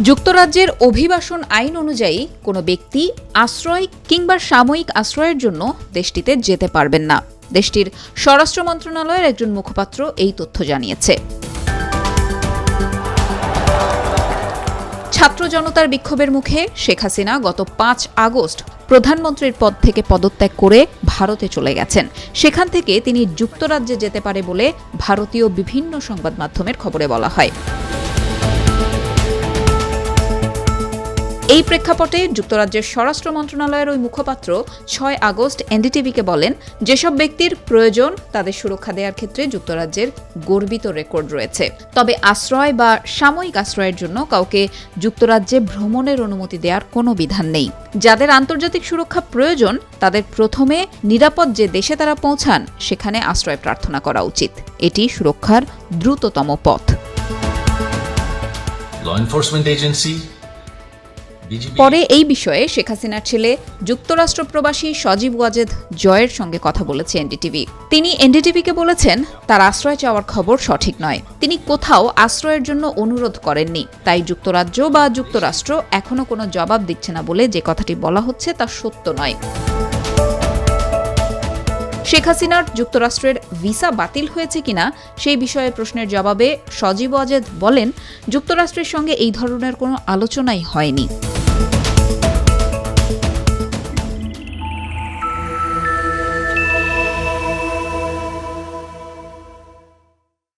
যুক্তরাজ্যের অভিবাসন আইন অনুযায়ী কোনো ব্যক্তি আশ্রয় কিংবা সাময়িক আশ্রয়ের জন্য দেশটিতে যেতে পারবেন না। দেশটির স্বরাষ্ট্র মন্ত্রণালয়ের একজন মুখপাত্র এই তথ্য জানিয়েছে। ছাত্র জনতার বিক্ষোভের মুখে শেখ হাসিনা গত পাঁচ আগস্ট প্রধানমন্ত্রীর পদ থেকে পদত্যাগ করে ভারতে চলে গেছেন। সেখান থেকে তিনি যুক্তরাজ্যে যেতে পারে বলে ভারতীয় বিভিন্ন সংবাদ মাধ্যমের খবরে বলা হয়। এই প্রেক্ষাপটে যুক্তরাজ্যের স্বরাষ্ট্র মন্ত্রণালয়ের ওই মুখপাত্র ছয় আগস্ট এনডিটিভিকে বলেন যেসব ব্যক্তির প্রয়োজন তাদের সুরক্ষা দেওয়ার ক্ষেত্রে যুক্তরাজ্যের গর্বিত রেকর্ড রয়েছে। তবে আশ্রয় বা সাময়িক আশ্রয়ের জন্য কাউকে যুক্তরাজ্যে ভ্রমণের অনুমতি দেওয়ার কোনো বিধান নেই। যাদের আন্তর্জাতিক সুরক্ষা প্রয়োজন তাদের প্রথমে নিরাপদ যে দেশে তারা পৌঁছান সেখানে আশ্রয় প্রার্থনা করা উচিত। এটি সুরক্ষার দ্রুততম পথ। Law enforcement agency, পরে এই বিষয়ে শেখ হাসিনার ছেলে যুক্তরাষ্ট্র প্রবাসী সজীব ওয়াজেদ জয়ের সঙ্গে কথা বলেছে এনডিটিভি। তিনি এনডিটিভিকে বলেছেন, তার আশ্রয় চাওয়ার খবর সঠিক নয়। তিনি কোথাও আশ্রয়ের জন্য অনুরোধ করেননি। তাই যুক্তরাজ্য বা যুক্তরাষ্ট্র এখনও কোনো জবাব দিচ্ছে না বলে যে কথাটি বলা হচ্ছে তা সত্য নয়। শেখ হাসিনার যুক্তরাষ্ট্রের ভিসা বাতিল হয়েছে কিনা সেই বিষয়ে প্রশ্নের জবাবে সজীব ওয়াজেদ বলেন, যুক্তরাষ্ট্রের সঙ্গে এই ধরনের কোনো আলোচনাই হয়নি। Thank you